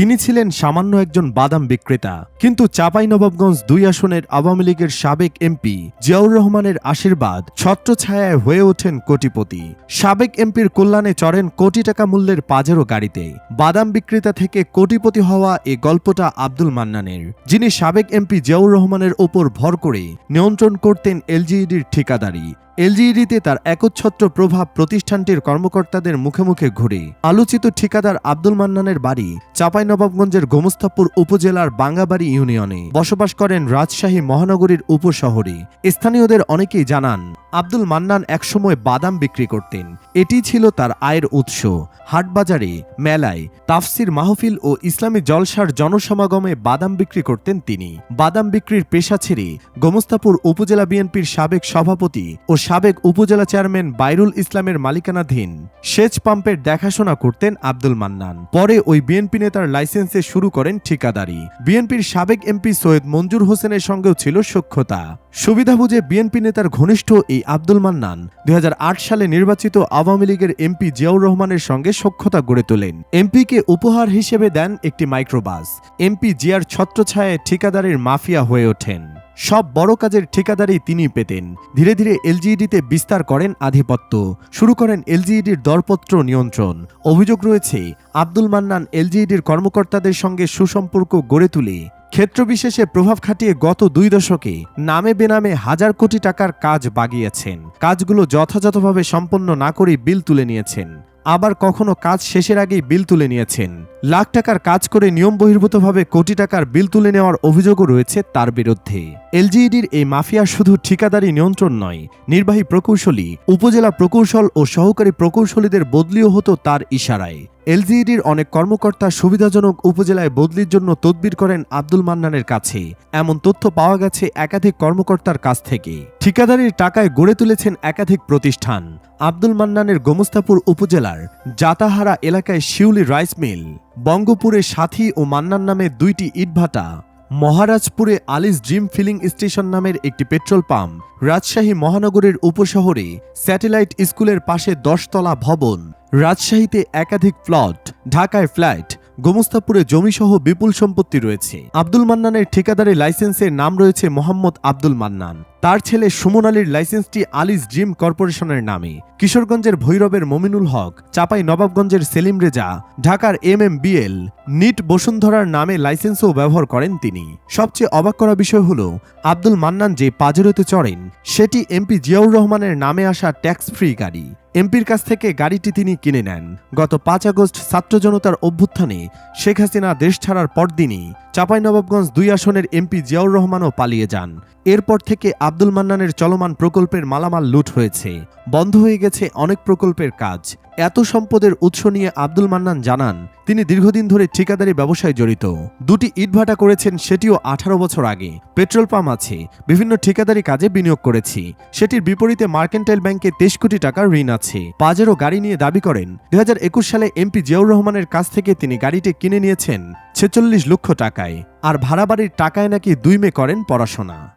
তিনি ছিলেন সামান্য একজন বাদাম বিক্রেতা। কিন্তু চাঁপাইনবাবগঞ্জ দুই আসনের আওয়ামী লীগের সাবেক এমপি জিয়াউর রহমানের আশীর্বাদ ছত্রছায়ায় হয়ে ওঠেন কোটিপতি। সাবেক এমপির কল্যাণে চড়েন কোটি টাকা মূল্যের পাজেরো গাড়িতে। বাদাম বিক্রেতা থেকে কোটিপতি হওয়া এ গল্পটা আব্দুল মান্নানের। যিনি সাবেক এমপি জিয়াউর রহমানের ওপর ভর করে নিয়ন্ত্রণ করতেন এলজিইডির ঠিকাদারি। এলজিইডিতে তার একচ্ছত্র প্রভাব প্রতিষ্ঠানটির কর্মকর্তাদের মুখে মুখে ঘুরে। আলোচিত ঠিকাদার আব্দুল মান্নানের বাড়ি চাঁপাইনবাবগঞ্জের গোমস্তাপুর উপজেলার বাঙ্গাবাড়ি ইউনিয়নে। বসবাস করেন রাজশাহী মহানগরীর উপশহরে। স্থানীয়দের অনেকেই জানান, আব্দুল মান্নান একসময় বাদাম বিক্রি করতেন। এটি ছিল তার আয়ের উৎস। হাটবাজারে, মেলায়, তাফসির মাহফিল ও ইসলামী জলসার জনসমাগমে বাদাম বিক্রি করতেন তিনি। বাদাম বিক্রির পেশা ছেড়ে গোমস্তাপুর উপজেলা বিএনপির সাবেক সভাপতি ও সাবেক উপজেলা চেয়ারম্যান বাইরুল ইসলামের মালিকানাধীন সেচ পাম্পের দেখাশোনা করতেন আব্দুল মান্নান। পরে ওই বিএনপি নেতার লাইসেন্সে শুরু করেন ঠিকাদারি। বিএনপির সাবেক এমপি সৈয়দ মঞ্জুর হোসেনের সঙ্গেও ছিল সক্ষতা সুবিধা বুঝে বিএনপি নেতার ঘনিষ্ঠ এই আব্দুল মান্নান দু হাজার আট সালে নির্বাচিত আওয়ামী লীগের এমপি জিয়াউর রহমানের সঙ্গে সখ্যতা গড়ে তোলেন। এমপিকে উপহার হিসেবে দেন একটি মাইক্রোবাস। এমপি জিয়ার ছত্রছায়ায় ঠিকাদারের মাফিয়া হয়ে ওঠেন। সব বড় কাজের ঠিকাদারি তিনি পেতেন। ধীরে ধীরে এলজিইডিতে বিস্তার করেন আধিপত্য। শুরু করেন এলজিইডির দরপত্র নিয়ন্ত্রণ। অভিযোগ রয়েছে, আব্দুল মান্নান এলজিইডির কর্মকর্তাদের সঙ্গে সুসম্পর্ক গড়ে তুলে। ক্ষেত্রবিশেষে প্রভাব খাটিয়ে গত দুই দশকে নামে বেনামে হাজার কোটি টাকার কাজ বাগিয়েছেন। কাজগুলো যথাযথভাবে সম্পন্ন না করে বিল তুলে নিয়েছেন। আবার কখনো কাজ শেষের আগেই বিল তুলে নিয়েছেন। লাখ টাকার কাজ করে নিয়ম বহির্ভূতভাবে কোটি টাকার বিল তুলে নেওয়ার অভিযোগও রয়েছে তার বিরুদ্ধে। এলজিইডির এই মাফিয়া শুধু ঠিকাদারি নিয়ন্ত্রণ নয়, নির্বাহী প্রকৌশলী, উপজেলা প্রকৌশল ও সহকারী প্রকৌশলীদের বদলিও হতো তার ইশারায়। এলজিইডির অনেক কর্মকর্তা সুবিধাজনক উপজেলায় বদলির জন্য তদবির করেন আব্দুল মান্নানের কাছে। এমন তথ্য পাওয়া গেছে একাধিক কর্মকর্তার কাছ থেকে। ঠিকাদারির টাকায় গড়ে তুলেছেন একাধিক প্রতিষ্ঠান। আব্দুল মান্নানের গোমস্তাপুর উপজেলার জাতাহারা এলাকায় শিউলি রাইস মিল, বঙ্গপুরে সাথী ও মান্নান নামে দুইটি ইটভাটা, মহারাজপুরে আলিস ড্রিম ফিলিং স্টেশন নামের একটি পেট্রোল পাম্প, রাজশাহী মহানগরের উপশহরে স্যাটেলাইট স্কুলের পাশে দশতলা ভবন রাজশাহীতে একাধিক প্লট ঢাকায় ফ্ল্যাট গোমস্তাপুরে জমিসহ বিপুল সম্পত্তি রয়েছে। আব্দুল মান্নানের ঠিকাদারি লাইসেন্সের নাম রয়েছে মোহাম্মদ আব্দুল মান্নান। তার ছেলে সুমন আলীর লাইসেন্সটি আলিস জিম কর্পোরেশনের নামে। কিশোরগঞ্জের ভৈরবের মমিনুল হক, চাপাই নবাবগঞ্জের সেলিম রেজা, ঢাকার এম এম বিএল নিট বসুন্ধরার নামে লাইসেন্সও ব্যবহার করেন তিনি। সবচেয়ে অবাক করা বিষয় হল, আব্দুল মান্নান যে পাজেরোতে চড়েন, সেটি এমপি জিয়াউর রহমানের নামে আসা ট্যাক্স ফ্রি গাড়ি। এমপির কাছ থেকে গাড়িটি তিনি কিনে নেন। গত পাঁচ আগস্ট ছাত্র জনতার অভ্যুত্থানে শেখ হাসিনা দেশ ছাড়ার পরদিনই চাঁপাইনবাবগঞ্জ দুই আসনের এমপি জিয়াউর রহমানও পালিয়ে যান। এরপর থেকে আব্দুল মান্নানের চলমান প্রকল্পের মালামাল লুট হয়েছে। বন্ধ হয়ে গেছে অনেক প্রকল্পের কাজ। এত সম্পদের উৎস নিয়ে আব্দুল মান্নান জানান, তিনি দীর্ঘদিন ধরে ঠিকাদারি ব্যবসায় জড়িত। দুটি ইটভাটা করেছেন সেটিও আঠারো বছর আগে। পেট্রোল পাম্প আছে, বিভিন্ন ঠিকাদারি কাজে বিনিয়োগ করেছি। সেটির বিপরীতে মার্কেন্টাইল ব্যাংকে তেইশ কোটি টাকার ঋণ আছে। পাজেরও গাড়ি নিয়ে দাবি করেন। দু হাজার একুশ সালে এমপি জিয়াউর রহমানের কাছ থেকে তিনি গাড়িটি কিনে নিয়েছেন। ছেচল্লিশ লক্ষ টাকায় আর ভাড়া বাড়ির টাকায় নাকি দুই মে করেন পড়াশোনা।